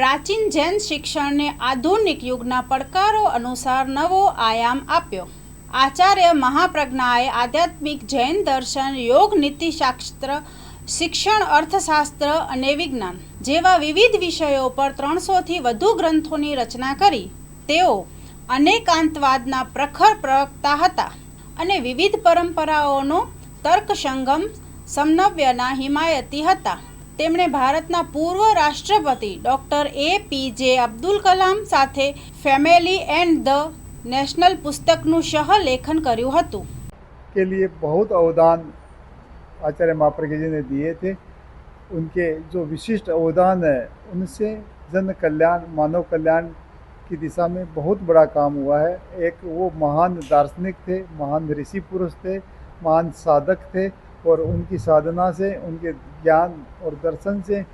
પ્રાચીન જૈન શિક્ષણને આધુનિક યુગના પડકારો અનુસાર નવો આયામ આપ્યો. આચાર્ય મહાપ્રજ્ઞાએ આધ્યાત્મિક જૈન દર્શન, યોગ, નીતિશાસ્ત્ર, શિક્ષણ, અર્થશાસ્ત્ર અને વિજ્ઞાન જેવા વિવિધ વિષયો પર ત્રણસોથી વધુ ગ્રંથોની રચના કરી. તેઓ અનેકાંતવાદના પ્રખર પ્રવક્તા હતા અને વિવિધ પરંપરાઓનો તર્કસંગમ, સમનવ્યના હિમાયતી હતા. તેમણે ભારતના પૂર્વ રાષ્ટ્રપતિ ડૉક્ટર એ પી જે અબ્દુલ કલામ સાથે ફેમિલી એન્ડ ધ નેશનલ પુસ્તકનું સહલેખન કર્યું હતું के लिए बहुत अवदान आचार्य महाप्रज्ञ जी ने दिए थे उनके जो विशिष्ट अवदान है उनसे जन कल्याण मानव कल्याण की दिशा में बहुत बड़ा काम हुआ है एक वो महान दार्शनिक थे महान ऋषि पुरुष थे महान साधक थे और उनकी साधना से उनके ज्ञान और दर्शन से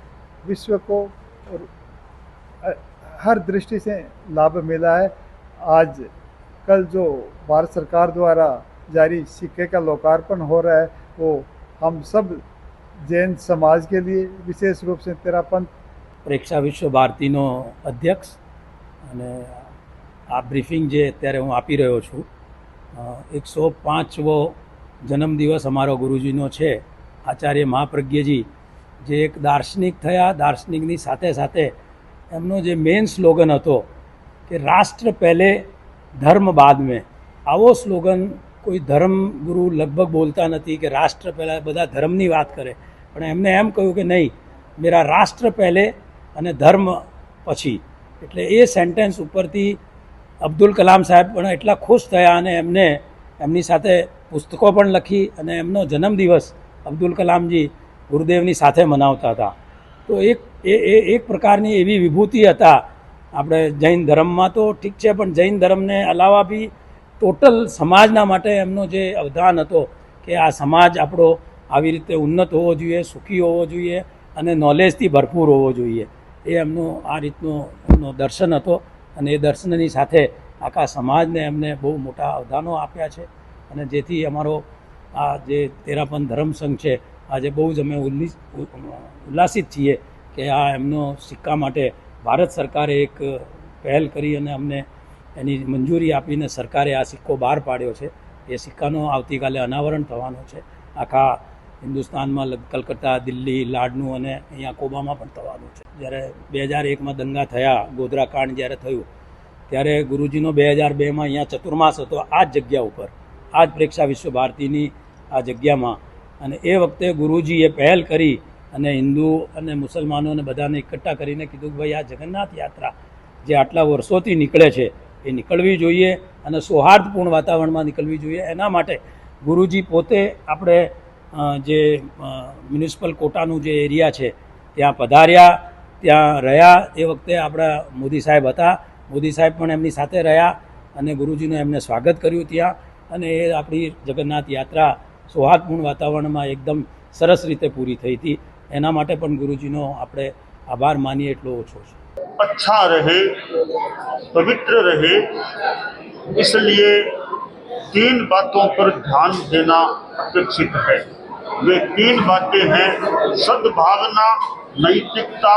विश्व को और अ, हर दृष्टि से लाभ मिला है आज कल जो भारत सरकार द्वारा जारी सिक्के का लोकार्पण हो रहा है वो हम सब जैन समाज के लिए विशेष रूप से तेरा पंथ પ્રેક્ષા વિશ્વ ભારતીનો અધ્યક્ષ અને આ બ્રીફિંગ જે અત્યારે હું આપી રહ્યો છું એકસો પાંચવો જન્મદિવસ અમારો ગુરુજીનો છે. આચાર્ય મહાપ્રજ્ઞજી જે એક દાર્શનિક થયા, દાર્શનિકની સાથે સાથે એમનો જે મેઇન સ્લોગન હતો કે રાષ્ટ્ર પહેલે, ધર્મ બાદ મેં. આવો સ્લોગન કોઈ ધર્મ ગુરુ લગભગ બોલતા નથી કે રાષ્ટ્ર પહેલાં બધા ધર્મની વાત કરે. પણ એમને એમ કહ્યું કે નહીં, મેરા રાષ્ટ્ર પહેલે અને ધર્મ પછી. એટલે એ સેન્ટેન્સ ઉપરથી અબ્દુલ કલામ સાહેબ પણ એટલા ખુશ થયા અને એમને એમની સાથે પુસ્તકો પણ લખી અને એમનો જન્મદિવસ અબ્દુલ કલામજી ગુરુદેવની સાથે મનાવતા હતા. તો એક, એ એ, એક પ્રકારની એવી વિભૂતિ હતા. આપણે જૈન ધર્મમાં તો ઠીક છે, પણ જૈન ધર્મને અલાવા બી ટોટલ સમાજના માટે એમનો જે અવદાન હતો કે આ સમાજ આપણો આવી રીતે ઉન્નત હોવો જોઈએ, સુખી હોવો જોઈએ અને નોલેજથી ભરપૂર હોવો જોઈએ. એ એમનો આ રીતનો એમનો દર્શન હતો અને એ દર્શનની સાથે આખા સમાજને એમને બહુ મોટા અવદાનો આપ્યા છે. અને જેથી અમારો આ જે તેરાપન ધર્મસંઘ છે, આજે બહુ જ અમે ઉલ્લિસ ઉલ્લાસિત છીએ કે આ એમનો સિક્કા માટે ભારત સરકારે એક પહેલ કરી અને અમને એની મંજૂરી આપીને સરકારે આ સિક્કો બહાર પાડ્યો છે. એ સિક્કાનો આવતીકાલે અનાવરણ થવાનો છે. આખા હિન્દુસ્તાનમાં કલકત્તા, દિલ્હી, લાડનું અને અહીંયા કોબામાં પણ થવાનું છે. જ્યારે બે હજાર એકમાં દંગા થયા, ગોધરા કાંડ જ્યારે થયું, ત્યારે ગુરુજીનો બે હજાર બેમાં અહીંયા ચતુર્માસ હતો આ જ જગ્યા ઉપર. આ જ પ્રેક્ષા વિશ્વ ભારતીની આ જગ્યામાં. અને એ વખતે ગુરુજીએ પહેલ કરી અને હિન્દુ અને મુસલમાનોને બધાને એકઠા કરીને કીધું કે ભાઈ, આ જગન્નાથ યાત્રા જે આટલા વર્ષોથી નીકળે છે, એ નીકળવી જોઈએ અને સૌહાર્દપૂર્ણ વાતાવરણમાં નીકળવી જોઈએ. એના માટે ગુરુજી પોતે આપણે જે મ્યુનિસિપલ કોટાનું જે એરિયા છે, ત્યાં પધાર્યા, ત્યાં રહ્યા. એ વખતે આપણા મોદી સાહેબ હતા. મોદી સાહેબ પણ એમની સાથે રહ્યા અને ગુરુજીનું એમને સ્વાગત કર્યું ત્યાં. અને એ આપણી જગન્નાથ યાત્રા સૌહાર્દપૂર્ણ વાતાવરણમાં એકદમ સરસ રીતે પૂરી થઈ હતી એના માટે પણ ગુરુજીનો આપણે આભાર માનીએ એટલો ઓછો છે अच्छा रहे पवित्र रहे इसलिए तीन बातों पर ध्यान देना अपेक्षित है वे तीन बातें हैं सद्भावना नैतिकता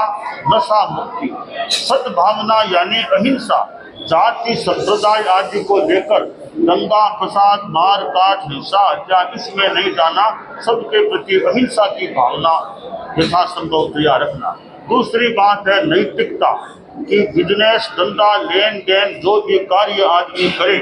नशा मुक्ति सद्भावना यानी अहिंसा जाति, संप्रदाय आदि को लेकर दंगा फसाद मार, काट, हिंसा, हत्या, इसमें नहीं जाना। सबके प्रति अहिंसा की भावना यथासंभव तैयार रखना। दूसरी बात है नैतिकता, कि बिज़नेस धंधा लेन देन जो भी कार्य आदमी करे,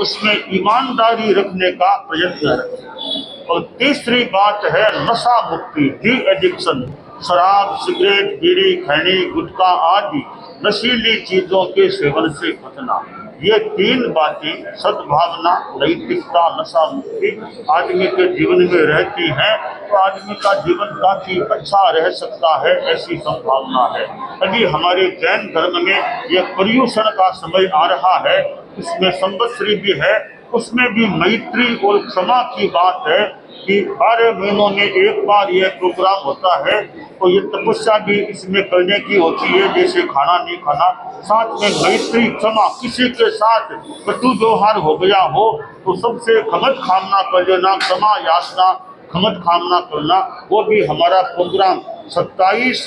उसमें ईमानदारी रखने का प्रयत्न रखे। और तीसरी बात है नशा मुक्ति डी एडिक्शन शराब, सिगरेट, बीड़ी, खैनी, गुटखा आदि। नशीली चीज़ों के सेवन से बचना। ये तीन बातें सद्भावना, नैतिकता, नशा मुक्ति आदमी के जीवन में रहती हैं। तो आदमी का जीवन काफ़ी अच्छा रह सकता है, ऐसी संभावना है। अभी हमारे जैन धर्म में ये पर्यूषण का समय आ रहा है। इसमें संवत्सरी भी है, उसमें भी मैत्री और क्षमा की बात है। कि बारह महीनों में एक बार यह प्रोग्राम होता है तो ये तपस्या भी इसमें करने की होती है, जैसे खाना नहीं खाना, साथ में मैत्री, क्षमा, किसी के साथ कटु व्यवहार हो गया हो तो सबसे खमत खामना कर लेना, क्षमा याचना, खमत खामना करना, वो भी हमारा प्रोग्राम। 27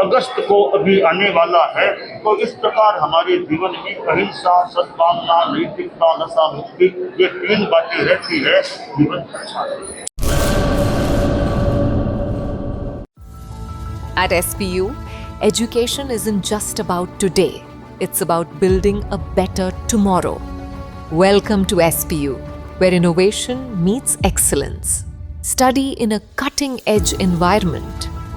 अगस्त को अभी आने वाला है तो इस प्रकार हमारे जीवन में अहिंसा सद्भावना नैतिकता नशा मुक्ति ये तीन बातें रहती है जीवन अच्छा है At SPU, education isn't just about today, it's about building a better tomorrow. Welcome to SPU, where innovation meets excellence. Study in a cutting edge environment